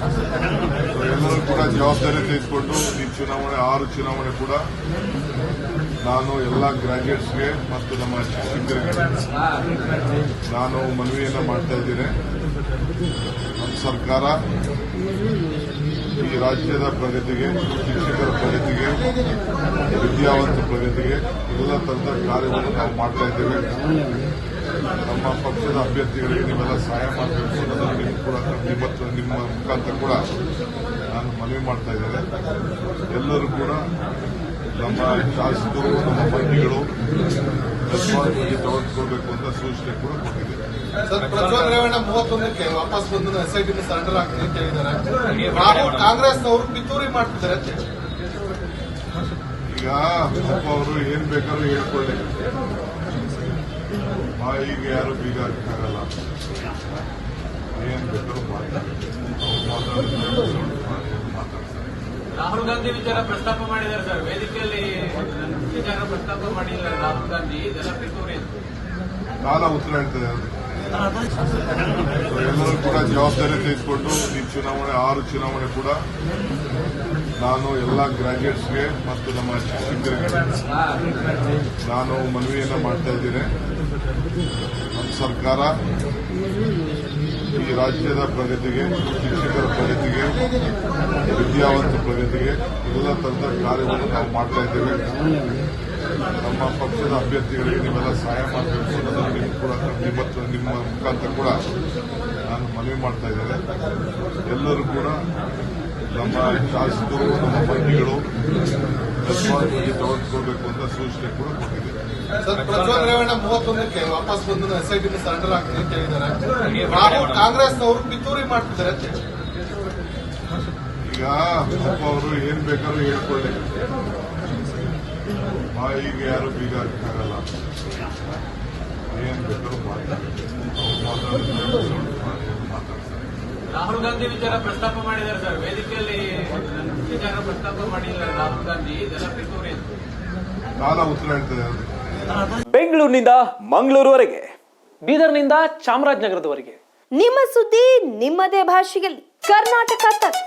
ಎಲ್ಲರೂ ಕೂಡ ಜವಾಬ್ದಾರಿ ತೆಗೆದುಕೊಂಡು ಈ ಚುನಾವಣೆ, ಆರು ಚುನಾವಣೆ ಕೂಡ ನಾನು ಎಲ್ಲ ಗ್ರಾಜುಯೇಟ್ಸ್ಗೆ ಮತ್ತು ನಮ್ಮ ಶಿಕ್ಷಕರಿಗೆ ನಾನು ಮನವಿಯನ್ನ ಮಾಡ್ತಾ ಇದ್ದೇನೆ. ನಮ್ಮ ಸರ್ಕಾರ ಈ ರಾಜ್ಯದ ಪ್ರಗತಿಗೆ, ಶಿಕ್ಷಕರ ಪ್ರಗತಿಗೆ, ವಿದ್ಯಾವಂತ ಪ್ರಗತಿಗೆ ಎಲ್ಲ ತರದ ಕಾರ್ಯವನ್ನು ನಾವು ಮಾಡ್ತಾ ಇದ್ದೇವೆ. ನಮ್ಮ ಪಕ್ಷದ ಅಭ್ಯರ್ಥಿಗಳಿಗೆ ನೀವೆಲ್ಲ ಸಹಾಯ ಮಾಡಬೇಕು ಕೂಡ ನಿಮ್ಮ ಮುಖಾಂತರ ಕೂಡ ನಾನು ಮನವಿ ಮಾಡ್ತಾ ಇದ್ದೇನೆ. ಎಲ್ಲರೂ ಕೂಡ ನಮ್ಮ ಶಾಸಕರು ನಮ್ಮ ಮಂತ್ರಿಗಳು ತೆಗೆದುಕೊಳ್ಬೇಕು ಅಂತ ಸೂಚನೆ ಕೂಡ ಕೊಟ್ಟಿದ್ದೇನೆ. ಸರ್ ಪ್ರಜ್ವಲ್ ರೇವಣ್ಣ ಮೂವತ್ತೊಂದಕ್ಕೆ ವಾಪಸ್ ಬಂದು ಎಸ್ಐಟಿ ಸರೆಂಡರ್ ಆಗ್ತದೆ ಅಂತ ಹೇಳಿದ್ದಾರೆ. ರಾಹುಲ್ ಕಾಂಗ್ರೆಸ್ ಅವರು ಪಿತೂರಿ ಮಾಡ್ತಿದ್ದಾರೆ ಅಂತ. ಈಗ ಪಾಪ ಅವರು ಏನ್ ಬೇಕಾದ್ರೂ ಹೇಳ್ಕೊಳ್ಳಿ. ಬಾಯಿಗೆ ಯಾರು ಬೀಗ ಹಾಕಕ್ಕಾಗಲ್ಲ ಏನ್ ಬೇಕಾದ್ರೂ ಮಾಡ್ತಾರೆ ಅವ್ರು ಮಾತಾಡೋದು ಮಾತಾಡ್ತಾರೆ ರಾಹುಲ್ ಗಾಂಧಿ ವಿಚಾರ ಪ್ರಸ್ತಾಪ ಮಾಡಿದ್ದಾರೆ ಸರ್ ವೇದಿಕೆಯಲ್ಲಿ ವಿಚಾರ ಪ್ರಸ್ತಾಪ ಮಾಡಿದ್ದಾರೆ ರಾಹುಲ್ ಗಾಂಧಿ ಇದೆಲ್ಲ ಪಿತೂರಿ. ಕಾಲ ಉತ್ತರ ಹೇಳ್ತೇನೆ. ಎಲ್ಲರೂ ಕೂಡ ಜವಾಬ್ದಾರಿ ತೆಗೆದುಕೊಂಡು ಈ ಚುನಾವಣೆ, ಆರು ಚುನಾವಣೆ ಕೂಡ ನಾನು ಎಲ್ಲ ಗ್ರಾಜುಯೇಟ್ಸ್ಗೆ ಮತ್ತು ನಮ್ಮ ಶಿಕ್ಷಕರಿಗೆ ನಾನು ಮನವಿಯನ್ನು ಮಾಡ್ತಾ ಇದ್ದೇನೆ ನಮ್ಮ ಸರ್ಕಾರ ಈ ರಾಜ್ಯದ ಪ್ರಗತಿಗೆ, ಶಿಕ್ಷಕರ ಪ್ರಗತಿಗೆ ವಿದ್ಯಾವಂತ ಪ್ರಗತಿಗೆ ಎಲ್ಲ ತರದ ಕಾರ್ಯವನ್ನು ನಾವು ಮಾಡ್ತಾ ಇದ್ದೇವೆ. ನಮ್ಮ ಪಕ್ಷದ ಅಭ್ಯರ್ಥಿಗಳಿಗೆ ನೀವೆಲ್ಲ ಸಹಾಯ ಮಾಡಬೇಕು ಕೂಡ ನಿಮ್ಮ ನಿಮ್ಮ ಮುಖಾಂತರ ಕೂಡ ನಾನು ಮನವಿ ಮಾಡ್ತಾ ಇದ್ದೇನೆ. ಎಲ್ಲರೂ ಕೂಡ ನಮ್ಮ ಶಾಸಕರು, ನಮ್ಮ ರೆಸ್ಪಾನ್ಸಿಬಿಲಿಟಿ ತೆಗೆದುಕೊಳ್ಬೇಕು ಅಂತ ಸೂಚನೆ ಕೂಡ ಕೊಟ್ಟಿದ್ದೇನೆ. ಸರ್, ಪ್ರಜ್ವಲ್ ವಾಪಸ್ ಬಂದು ಎಸ್ಐಟಿ ಸರೆಂಡರ್ ಆಗ್ತೀನಿ ಅಂತ ಹೇಳಿದ್ದಾರೆ. ರಾಹುಲ್ ಕಾಂಗ್ರೆಸ್ ಅವರು ಪಿತೂರಿ ಮಾಡ್ತಿದ್ದಾರೆ ಪಾಪ ಅವರು ಏನ್ ಬೇಕಾದ್ರೂ ಹೇಳ್ಕೊಳ್ಳಿ. ಬಾಯಿಗೆ ಯಾರು ಬೀಗ ಹಾಕಲ್ಲ ಏನ್ ಬೇಕಾದ್ರೂ ಮಾತಾಡ್ತಾರೆ. ರಾಹುಲ್ ಗಾಂಧಿ ವಿಚಾರ ಪ್ರಸ್ತಾಪ ಮಾಡಿದ್ದಾರೆ ಸರ್. ವೇದಿಕೆಯಲ್ಲಿ ವಿಚಾರ ಪ್ರಸ್ತಾಪ ಮಾಡಿದ್ದಾರೆ ರಾಹುಲ್ ಗಾಂಧಿ. ಜನಪ್ರಿಯ ನಾನು ಕಾಲ ಉತ್ತರ ಹೇಳ್ತೇನೆ ಬೆಂಗಳೂರಿನಿಂದ ಮಂಗಳೂರುವರೆಗೆ ಬೀದರ್ನಿಂದ ಚಾಮರಾಜನಗರದವರೆಗೆ. ನಿಮ್ಮ ಸುದ್ದಿ ನಿಮ್ಮದೇ ಭಾಷೆಯಲ್ಲಿ. ಕರ್ನಾಟಕ ತಕ್.